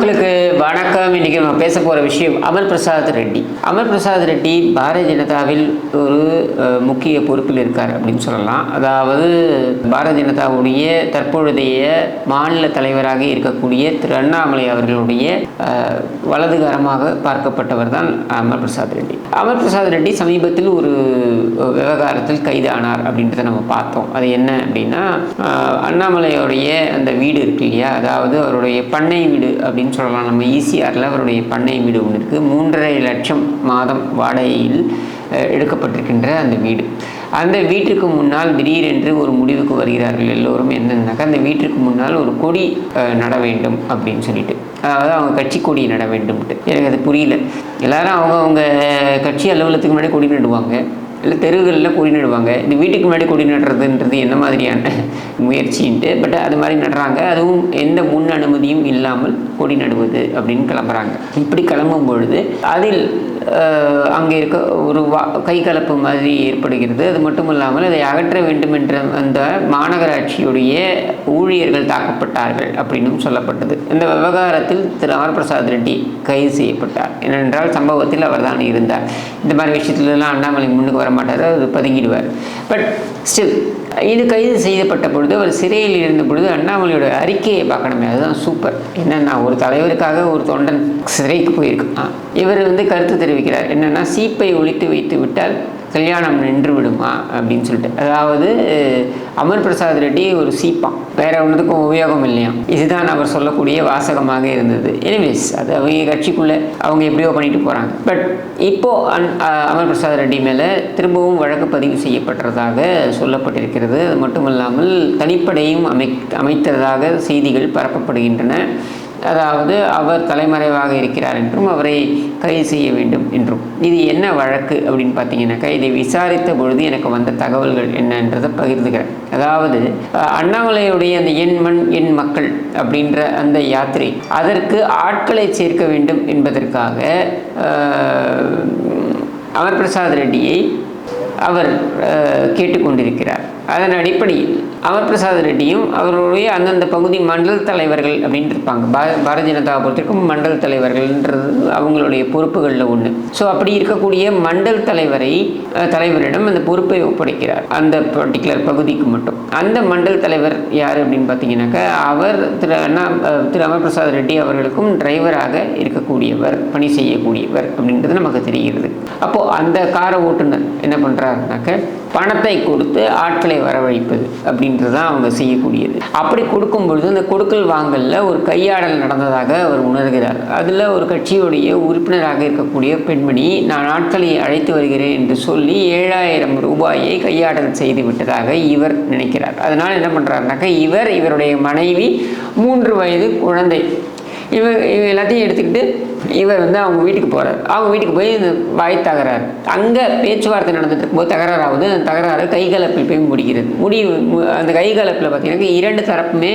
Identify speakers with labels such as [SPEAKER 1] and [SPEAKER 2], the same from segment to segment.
[SPEAKER 1] மக்களுக்கு வணக்கம். இன்றைக்கி நம்ம பேச போகிற விஷயம் அமர் பிரசாத் ரெட்டி. அமர் பிரசாத் ரெட்டி பாரதிய ஜனதாவில் ஒரு முக்கிய பொறுப்பில் இருக்கார் அப்படின்னு சொல்லலாம். அதாவது பாரதிய ஜனதாவுடைய தற்பொழுதைய மாநில தலைவராக இருக்கக்கூடிய திரு அண்ணாமலை அவர்களுடைய வலதுகரமாக பார்க்கப்பட்டவர் தான் அமர் பிரசாத் ரெட்டி. அமர் பிரசாத் ரெட்டி சமீபத்தில் ஒரு விவகாரத்தில் கைதானார் அப்படின்றத நம்ம பார்த்தோம். அது என்ன அப்படின்னா அண்ணாமலையோடைய அந்த வீடு இருக்கு இல்லையா? அதாவது அவருடைய பண்ணை வீடு அப்படின்னு சொல்லலாம். நம்ம ஈசிஆரில் அவருடைய பண்ணை வீடு ஒன்று இருக்குது மூன்றரை லட்சம் மாதம் வாடகையில் எடுக்கப்பட்டிருக்கின்ற அந்த வீடு. அந்த வீட்டிற்கு முன்னால் திடீரென்று ஒரு முடிவுக்கு வருகிறார்கள் எல்லோரும் என்னென்னாக்கா அந்த வீட்டிற்கு முன்னால் ஒரு கொடி நட வேண்டும் அப்படின்னு சொல்லிட்டு. அதாவது அவங்க கட்சி கொடி நட வேண்டும்ட்டு. எனக்கு அது புரியல. எல்லாரும் அவங்க அவங்க கட்சி அலுவலகத்துக்கு முன்னாடி கொடி நடுவாங்க. இல்லை தெருவுகளில் கொடி நடுவாங்க. இந்த வீட்டுக்கு முன்னாடி கொடி நடுறதுன்றது என்ன மாதிரியான முயற்சின்ட்டு பட் அது மாதிரி நடுறாங்க. அதுவும் எந்த முன் அனுமதியும் இல்லாமல் கொடி நடுவது அப்படின்னு கிளம்புறாங்க. இப்படி கிளம்பும் பொழுது அதில் அங்கே இருக்க ஒரு வா கை கலப்பு மாதிரி ஏற்படுகிறது. அது மட்டும் இல்லாமல் அதை அகற்ற வேண்டும் என்ற அந்த மாநகராட்சியுடைய ஊழியர்கள் தாக்கப்பட்டார்கள் அப்படின்னும் சொல்லப்பட்டது. இந்த விவகாரத்தில் திரு அமர் பிரசாத் ரெட்டி கைது செய்யப்பட்டார். ஏனென்றால் சம்பவத்தில் அவர் தான் இருந்தார். இந்த மாதிரி விஷயத்துலலாம் அண்ணாமலை முன்னுக்கு வர மாட்டார் அவர் பதுங்கிடுவார். பட் ஸ்டில் இது கைது செய்யப்பட்ட பொழுது அவர் சிறையில் இருந்த பொழுது அண்ணாமலையோட அறிக்கையை பார்க்கணுமே. அதுதான் சூப்பர் என்னென்னா ஒரு தலைவருக்காக ஒரு தொண்டன் சிறைக்கு போயிருக்கான் இவர் வந்து கருத்து தெரிவிக்கிறார். என்னென்னா சீப்பை ஒழித்து வைத்து விட்டால் கல்யாணம் நின்று விடுமா அப்படின்னு சொல்லிட்டு. அதாவது அமர் பிரசாத் ரெட்டி ஒரு சீப்பான். வேற ஒன்றுக்கும் உபயோகம் இல்லையாம் இதுதான் அவர் சொல்லக்கூடிய வாசகமாக இருந்தது. எனிவேஸ் அது அவங்க கட்சிக்குள்ள அவங்க எப்படியோ பண்ணிட்டு போறாங்க. பட் இப்போ அன் அமர் பிரசாத் ரெட்டி மேலே திரும்பவும் வழக்கு பதிவு செய்யப்பட்டதாக சொல்லப்பட்டிருக்கிறது. அது மட்டும் இல்லாமல் தனிப்படையும் அமை அமைத்ததாக செய்திகள் பரப்பப்படுகின்றன. அதாவது அவர் தலைமறைவாக இருக்கிறார் என்றும் அவரை கைது செய்ய வேண்டும் என்றும். இது என்ன வழக்கு அப்படின்னு பார்த்தீங்கன்னாக்கா இதை விசாரித்த பொழுது எனக்கு வந்த தகவல்கள் என்னன்றதை பகிர்ந்துக்கிறேன். அதாவது அண்ணாமலையுடைய அந்த எண் மண் எண் மக்கள் அப்படின்ற அந்த யாத்திரை அதற்கு ஆட்களை சேர்க்க வேண்டும் என்பதற்காக அமர் பிரசாத் ரெட்டியை அவர் கேட்டுக்கொண்டிருக்கிறார். அதன் அடிப்படையில் அமர் பிரசாத் ரெட்டியும் அவருடைய அந்தந்த பகுதி மண்டல் தலைவர்கள் அப்படின்னு இருப்பாங்க பாரதிய ஜனதா பொறுத்திருக்கும் மண்டல் தலைவர்கள்ன்றது அவங்களுடைய பொறுப்புகளில் ஒன்று ஸோ அப்படி இருக்கக்கூடிய மண்டல் தலைவரை தலைவரிடம் அந்த பொறுப்பை ஒப்படைக்கிறார். அந்த பர்டிகுலர் பகுதிக்கு மட்டும். அந்த மண்டல் தலைவர் யார் அப்படின்னு பார்த்தீங்கன்னாக்கா அவர் திரு அண்ணா திரு அமர் பிரசாத் ரெட்டி அவர்களுக்கும் டிரைவராக இருக்கக்கூடியவர் பணி செய்யக்கூடியவர் அப்படின்றது நமக்கு தெரிகிறது. அப்போது அந்த கார ஓட்டுநர் என்ன பண்ணுறாருனாக்க பணத்தை கொடுத்து ஆட்களை வரவழைப்பது அப்படின்றது தான் அவங்க செய்யக்கூடியது. அப்படி கொடுக்கும் பொழுது அந்த கொடுக்கல் வாங்கலில் ஒரு கையாடல் நடந்ததாக அவர் உணர்கிறார். அதில் ஒரு கட்சியுடைய உறுப்பினராக இருக்கக்கூடிய பெண்மணி நான் ஆட்களை அழைத்து வருகிறேன் என்று சொல்லி ஏழாயிரம் ரூபாயை கையாடல் செய்து விட்டதாக இவர் நினைக்கிறார். அதனால் என்ன பண்ணுறாருனாக்கா இவர் இவருடைய மனைவி மூன்று வயது குழந்தை. இவர் இவன் எல்லாத்தையும் எடுத்துக்கிட்டு இவர் வந்து அவங்க வீட்டுக்கு போகிறார் அவங்க வீட்டுக்கு போய் இந்த வாய் தகராறு. அங்கே பேச்சுவார்த்தை நடந்துட்டு இருக்கும்போது தகராறு ஆகுது அந்த தகராறு கைகலப்பில் போய் முடிகிறது. முடிவு மு- அந்த கைகலப்பில் பார்த்தீங்கன்னா இரண்டு தரப்புமே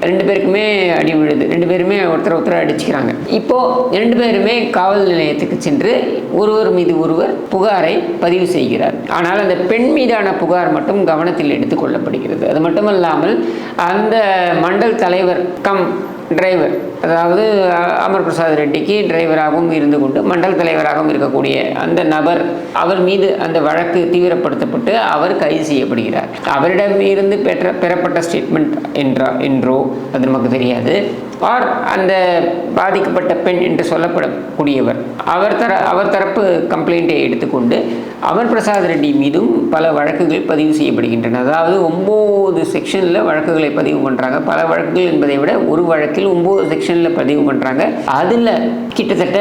[SPEAKER 1] ரெண்டு பேருக்குமே அடி விழுது. ரெண்டு பேருமே ஒருத்தர் ஒருத்தர் அடிச்சுக்கிறாங்க. இப்போது ரெண்டு பேருமே காவல் நிலையத்துக்கு சென்று ஒருவர் மீது ஒருவர் புகாரை பதிவு செய்கிறார். ஆனால் அந்த பெண் மீதான புகார் மட்டும் கவனத்தில் எடுத்துக்கொள்ளப்படுகிறது அது மட்டுமல்லாமல் அந்த மண்டல் தலைவர் கம் டிரைவர் அதாவது அமர் பிரசாத் ரெட்டிக்கு டிரைவராகவும் இருந்து கொண்டு மண்டல் தலைவராகவும் இருக்கக்கூடிய அந்த நபர் அவர் மீது அந்த வழக்கு தீவிரப்படுத்தப்பட்டு அவர் கைது செய்யப்படுகிறார். அவரிடம் இருந்து பெற்ற பெறப்பட்ட ஸ்டேட்மெண்ட் என்றா என்றோ அது நமக்கு தெரியாது. ஆர் அந்த பாதிக்கப்பட்ட பெண் என்று சொல்லப்படக்கூடியவர் அவர் தர அவர் தரப்பு கம்ப்ளைண்ட்டை எடுத்துக்கொண்டு அமர் பிரசாத் ரெட்டி மீதும் பல வழக்குகள் பதிவு செய்யப்படுகின்றன. அதாவது ஒம்பது செக்ஷனில் வழக்குகளை பதிவு பண்ணுறாங்க பல வழக்குகள் என்பதை விட ஒரு வழக்கில் ஒம்பது செக்ஷனில் பதிவு பண்ணுறாங்க அதில் கிட்டத்தட்ட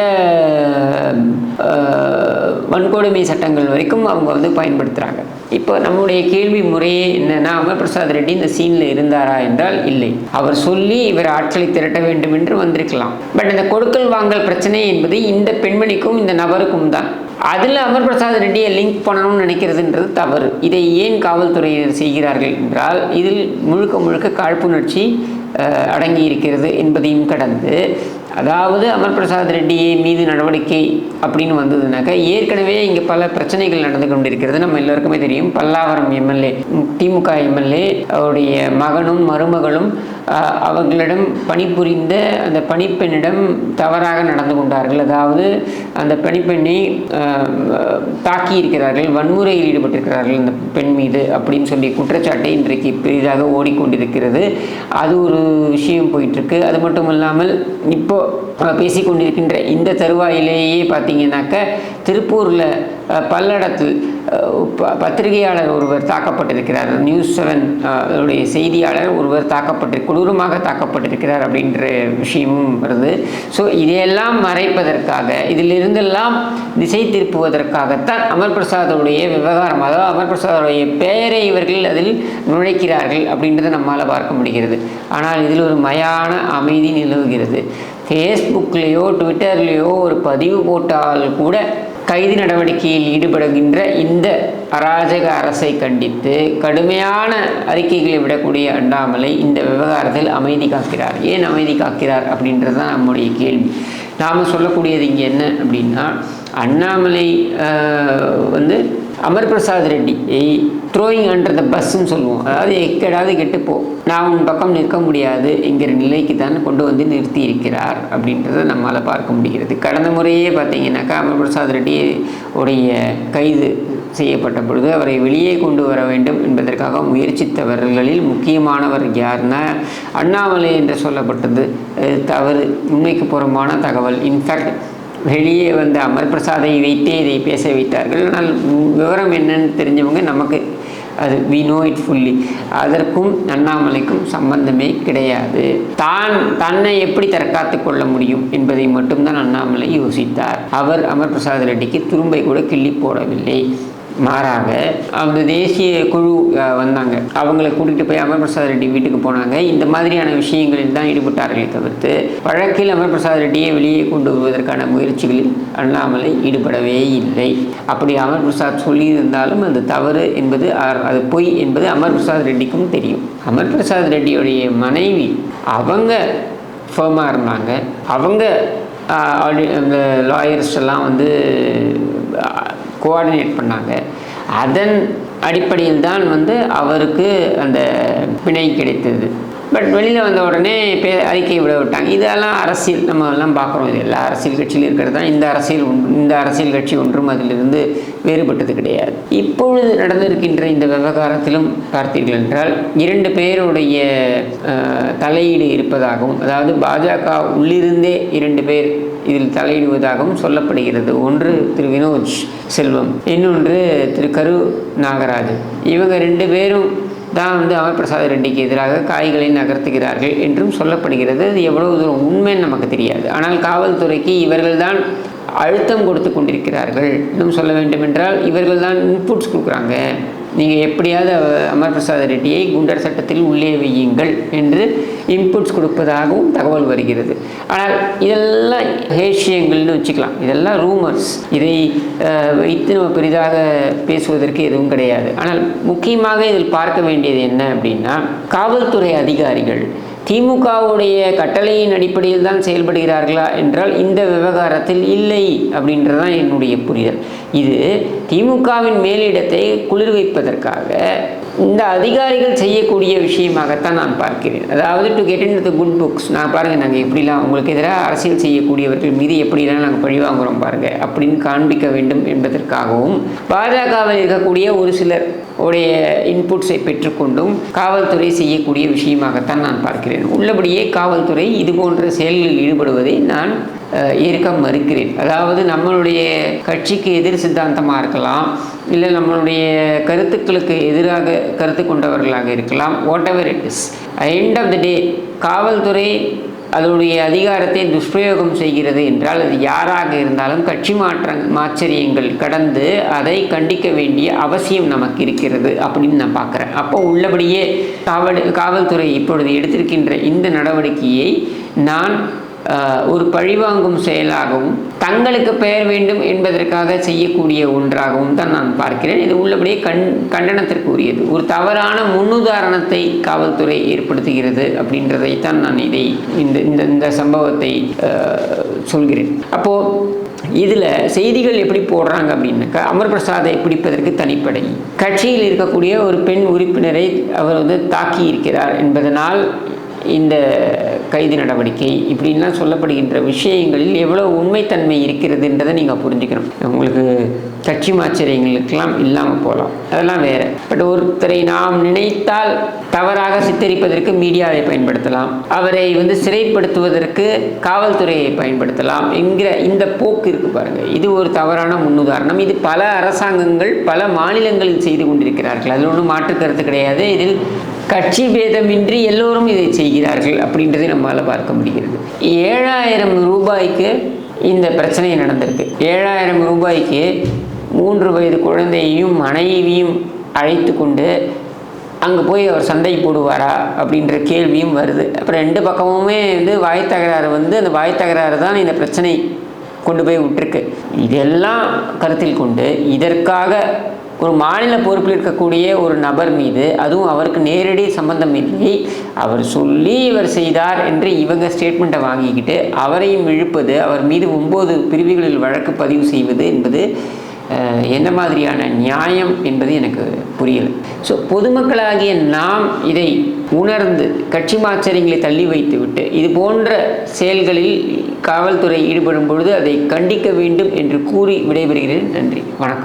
[SPEAKER 1] வன்கொடுமை சட்டங்கள் வரைக்கும் அவங்க வந்து பயன்படுத்துகிறாங்க இப்போ நம்முடைய கேள்வி முறையே என்னன்னா அமர்பிரசாத் ரெட்டி இந்த சீனில் இருந்தாரா என்றால் இல்லை. அவர் சொல்லி இவர் ஆட்களை திரட்ட வேண்டும் என்று வந்திருக்கலாம். பட் இந்த கொடுக்கல் வாங்கல் பிரச்சனை என்பது இந்த பெண்மணிக்கும் இந்த நபருக்கும் தான். அதில் அமர் பிரசாத் ரெட்டியை லிங்க் பண்ணணும்னு நினைக்கிறதுன்றது தவறு. இதை ஏன் காவல்துறையினர் செய்கிறார்கள் என்றால் இதில் முழுக்க முழுக்க காழ்ப்புணர்ச்சி அடங்கி இருக்கிறது என்பதையும் கடந்து அதாவது அமர் பிரசாத் ரெட்டியை மீது நடவடிக்கை அப்படின்னு வந்ததுனாக்கா ஏற்கனவே இங்கே பல பிரச்சனைகள் நடந்து கொண்டிருக்கிறது. நம்ம எல்லோருக்குமே தெரியும். பல்லாவரம் எம்எல்ஏ திமுக எம்எல்ஏ அவருடைய மகனும் மருமகளும் அவர்களிடம் பணிபுரிந்த அந்த பணிப்பெண்ணிடம் தவறாக நடந்து கொண்டார்கள். அதாவது அந்த பணிப்பெண்ணை தாக்கி இருக்கிறார்கள் வன்முறையில் ஈடுபட்டிருக்கிறார்கள் அந்த பெண் மீது அப்படின்னு சொல்லி குற்றச்சாட்டை இன்றைக்கு பெரிதாக ஓடிக்கொண்டிருக்கிறது. அது ஒரு விஷயம் போயிட்டுருக்கு அது மட்டும் இல்லாமல் இப்போ பேசி பேசிக்கொண்டிருக்கின்ற இந்த தருவாயிலேயே பார்த்தீங்கன்னாக்க திருப்பூரில் பல்லடத்தில் ப- பத்திரிகையாளர் ஒருவர் தாக்கப்பட்டிருக்கிறார். நியூஸ் செவன் உடைய செய்தியாளர் ஒருவர் தாக்கப்பட்டு கொடூரமாக தாக்கப்பட்டிருக்கிறார் அப்படின்ற விஷயமும் வருது. ஸோ இதையெல்லாம் மறைப்பதற்காக இதிலிருந்தெல்லாம் திசை திருப்புவதற்காகத்தான் அமர் பிரசாதோடைய விவகாரம் அதாவது அமர் பிரசாதோடைய பெயரை இவர்கள் அதில் நுழைக்கிறார்கள் அப்படின்றத நம்மால் பார்க்க முடிகிறது. ஆனால் இதில் ஒரு மயான அமைதி நிலவுகிறது. ஃபேஸ்புக்லேயோ ட்விட்டர்லேயோ ஒரு பதிவு போட்டால் கூட கைது நடவடிக்கையில் ஈடுபடுகின்ற இந்த அராஜக அரசை கண்டித்து கடுமையான அறிக்கைகளை விடக்கூடிய அண்ணாமலை இந்த விவகாரத்தில் அமைதி காக்கிறார். ஏன் அமைதி காக்கிறார் அப்படின்றது தான் நம்முடைய கேள்வி. நாம் சொல்லக்கூடியது இங்கே என்ன அப்படின்னா அண்ணாமலை வந்து Amar Prasad Reddy throwing under the பஸ்ஸுன்னு சொல்லுவோம். அதாவது எக்கடாவது கெட்டுப்போ நான் உன் பக்கம் நிற்க முடியாது என்கிற நிலைக்கு தான் கொண்டு வந்து நிறுத்தி இருக்கிறார் அப்படின்றத நம்மால் பார்க்க முடிகிறது. கடந்த முறையே பார்த்தீங்கன்னாக்கா அமர் பிரசாத் ரெட்டி உடைய கைது செய்யப்பட்ட பொழுது அவரை வெளியே கொண்டு வர வேண்டும் என்பதற்காக முயற்சித்தவர்களில் முக்கியமானவர் யார்னா அண்ணாமலை என்று சொல்லப்பட்டது. தவறு. உண்மைக்கு புறம்பான தகவல். இன்ஃபேக்ட் வெளியே வந்த அமர் பிரசாதை வைத்தே இதை பேச வைத்தார்கள். ஆனால் விவரம் என்னன்னு தெரிஞ்சவங்க நமக்கு அது வி நோ இட் ஃபுல்லி அதற்கும் அண்ணாமலைக்கும் சம்பந்தமே கிடையாது. தான் தன்னை எப்படி தற்காத்து கொள்ள முடியும் என்பதை மட்டும்தான் அண்ணாமலை யோசித்தார். அவர் அமர் பிரசாத் ரெட்டிக்கு துரும்பை கூட கிள்ளி போடவில்லை. மாறாக அந்த தேசிய குழு வந்தாங்க. அவங்கள கூட்டிகிட்டு போய் அமர் பிரசாத் ரெட்டி வீட்டுக்கு போனாங்க. இந்த மாதிரியான விஷயங்களில் தான் ஈடுபட்டார்களே தவிர்த்து வழக்கில் அமர் பிரசாத் ரெட்டியை வெளியே கொண்டு வருவதற்கான முயற்சிகளில் அண்ணாமலை ஈடுபடவே இல்லை. அப்படி அமர் பிரசாத் சொல்லியிருந்தாலும் அது தவறு என்பது அது பொய் என்பது அமர் பிரசாத் ரெட்டிக்கும் தெரியும். அமர் பிரசாத் ரெட்டியுடைய மனைவி அவங்க ஃபேமாக இருந்தாங்க. அவங்க ஆஹ், அந்த லாயர்ஸ் எல்லாம் வந்து கோஆர்டினேட் பண்ணாங்க. அதன் அடிப்படையில் தான் வந்து அவருக்கு அந்த பிணை கிடைத்தது. பட் வெளியில் வந்த உடனே பே அறிக்கை விட விட்டாங்க. இதெல்லாம் அரசியல் நம்ம எல்லாம் பார்க்குறோம். இது எல்லா அரசியல் கட்சியிலும் இருக்கிறது தான். இந்த அரசியல் இந்த அரசியல் கட்சி ஒன்றும் அதிலிருந்து வேறுபட்டது கிடையாது. இப்பொழுது நடந்திருக்கின்ற இந்த விவகாரத்திலும் பார்த்தீர்கள் என்றால் இரண்டு பேருடைய தலையீடு இருப்பதாகவும் அதாவது பாஜக உள்ளிருந்தே இரண்டு பேர் இதில் தலையிடுவதாகவும் சொல்லப்படுகிறது. ஒன்று திரு வினோஜ் செல்வம் இன்னொன்று திரு கரு நாகராஜன். இவங்க ரெண்டு பேரும் தான் வந்து அமர் பிரசாத் ரெட்டிக்கு எதிராக காய்களை நகர்த்துகிறார்கள் என்றும் சொல்லப்படுகிறது. அது எவ்வளவு தூரம் உண்மைன்னு நமக்கு தெரியாது. ஆனால் காவல்துறைக்கு இவர்கள்தான் அழுத்தம் கொடுத்து கொண்டிருக்கிறார்கள். இன்னும் சொல்ல வேண்டுமென்றால் இவர்கள் தான் இன்புட்ஸ் கொடுக்குறாங்க. நீங்கள் எப்படியாவது அமர் பிரசாத் ரெட்டியை குண்டர் சட்டத்தில் உள்ளே வையுங்கள் என்று இன்புட்ஸ் கொடுப்பதாகவும் தகவல் வருகிறது. ஆனால் இதெல்லாம் ஹேஷியங்கள்னு வச்சுக்கலாம். இதெல்லாம் ரூமர்ஸ் இதை வைத்து நம்ம பெரிதாக பேசுவதற்கு எதுவும் கிடையாது. ஆனால் முக்கியமாக இதில் பார்க்க வேண்டியது என்ன அப்படின்னா காவல்துறை அதிகாரிகள் திமுகவுடைய கட்டளையின் அடிப்படையில் தான் செயல்படுகிறார்களா என்றால் இந்த விவகாரத்தில் இல்லை அப்படின்றதான் என்னுடைய புரிதல். இது திமுகவின் மேலிடத்தை குளிர்விப்பதற்காக இந்த அதிகாரிகள் செய்யக்கூடிய விஷயமாகத்தான் நான் பார்க்கிறேன். அதாவது to get in the good books நான் பாருங்கள் நாங்கள் எப்படிலாம் உங்களுக்கு எதிராக அரசியல் செய்யக்கூடியவர்கள் மீது எப்படிலாம் நாங்கள் பழி வாங்குறோம் பாருங்கள் அப்படின்னு காண்பிக்க வேண்டும் என்பதற்காகவும் பாஜகவில் இருக்கக்கூடிய ஒரு சிலர் உடைய இன்புட்ஸை பெற்றுக்கொண்டும் காவல்துறை செய்யக்கூடிய விஷயமாகத்தான் நான் பார்க்கிறேன். உள்ளபடியே காவல்துறை இது போன்ற செயல்களில் ஈடுபடுவதை நான் ஏற்க மறுக்கிறேன் அதாவது நம்மளுடைய கட்சிக்கு எதிர் சித்தாந்தமாக இருக்கலாம் இல்லை நம்மளுடைய கருத்துக்களுக்கு எதிராக கருத்து கொண்டவர்களாக இருக்கலாம் whatever it is end of the day காவல்துறை அதனுடைய அதிகாரத்தை துஷ்பிரயோகம் செய்கிறது என்றால் அது யாராக இருந்தாலும் கட்சி மாற்ற மாச்சரியங்கள் கடந்து அதை கண்டிக்க வேண்டிய அவசியம் நமக்கு இருக்கிறது அப்படின்னு நான் பார்க்குறேன். அப்போ உள்ளபடியே காவல் காவல்துறை இப்பொழுது எடுத்திருக்கின்ற இந்த நடவடிக்கையை நான் ஒரு பழிவாங்கும் செயலாகவும் தங்களுக்கு பெயர் வேண்டும் என்பதற்காக செய்யக்கூடிய ஒன்றாகவும் தான் நான் பார்க்கிறேன். இது உள்ளபடியே கண் கண்டனத்திற்குரியது. ஒரு தவறான முன்னுதாரணத்தை காவல்துறை ஏற்படுத்துகிறது அப்படின்றதைத்தான் நான் இதை இந்த இந்த இந்த சம்பவத்தை சொல்கிறேன். அப்போது இதில் செய்திகள் எப்படி போடுறாங்க அப்படின்னாக்கா அமர் பிரசாதை பிடிப்பதற்கு தனிப்படை. கட்சியில் இருக்கக்கூடிய ஒரு பெண் உறுப்பினரை அவர் வந்து தாக்கி இருக்கிறார் என்பதனால் இந்த கைது நடவடிக்கை இப்படின்லாம் சொல்லப்படுகின்ற விஷயங்களில் எவ்வளோ உண்மைத்தன்மை இருக்கிறதுன்றதை நீங்கள் புரிஞ்சுக்கணும். உங்களுக்கு கட்சி மாச்சரியங்களுக்கெல்லாம் இல்லாமல் போகலாம் அதெல்லாம் வேறு. பட் ஒருத்தரை நாம் நினைத்தால் தவறாக சித்தரிப்பதற்கு மீடியாவை பயன்படுத்தலாம். அவரை வந்து சிறைப்படுத்துவதற்கு காவல்துறையை பயன்படுத்தலாம் என்கிற இந்த போக்கு இருக்கு பாருங்க. இது ஒரு தவறான முன்னுதாரணம். இது பல அரசாங்கங்கள் பல மாநிலங்களில் செய்து கொண்டிருக்கிறார்கள். அதில் ஒன்றும் மாற்று கருத்து கிடையாது. இதில் கட்சி பேதமின்றி எல்லோரும் இதை செய்கிறார்கள் அப்படின்றதை நம்மளால் பார்க்க முடிகிறது. ஏழாயிரம் ரூபாய்க்கு இந்த பிரச்சனை நடந்திருக்கு. ஏழாயிரம் ரூபாய்க்கு மூன்று வயது குழந்தையையும் மனைவியும் அழைத்து கொண்டு அங்கே போய் அவர் சண்டை போடுவாரா அப்படின்ற கேள்வியும் வருது. அப்புறம் ரெண்டு பக்கமுமே வந்து வாய் தகராறு வந்து அந்த வாய் தகராறு தான் இந்த பிரச்சனை கொண்டு போய் விட்டுருக்கு. இதெல்லாம் கருத்தில் கொண்டு இதற்காக ஒரு மாநில பொறுப்பில் இருக்கக்கூடிய ஒரு நபர் மீது அதுவும் அவருக்கு நேரடி சம்பந்தம் இல்லை. அவர் சொல்லி இவர் செய்தார் என்று இவங்க ஸ்டேட்மெண்ட்டை வாங்கிக்கிட்டு அவரையும் இழுப்பது அவர் மீது ஒம்பது பிரிவுகளில் வழக்கு பதிவு செய்வது என்பது என்ன மாதிரியான நியாயம் என்பது எனக்கு புரியல. ஸோ பொதுமக்களாகிய நாம் இதை உணர்ந்து கட்சி மாச்சரியங்களை தள்ளி வைத்துவிட்டு இது போன்ற செயல்களில் காவல்துறை ஈடுபடும் பொழுது அதை கண்டிக்க வேண்டும் என்று கூறி விடைபெறுகிறேன். நன்றி. வணக்கம்.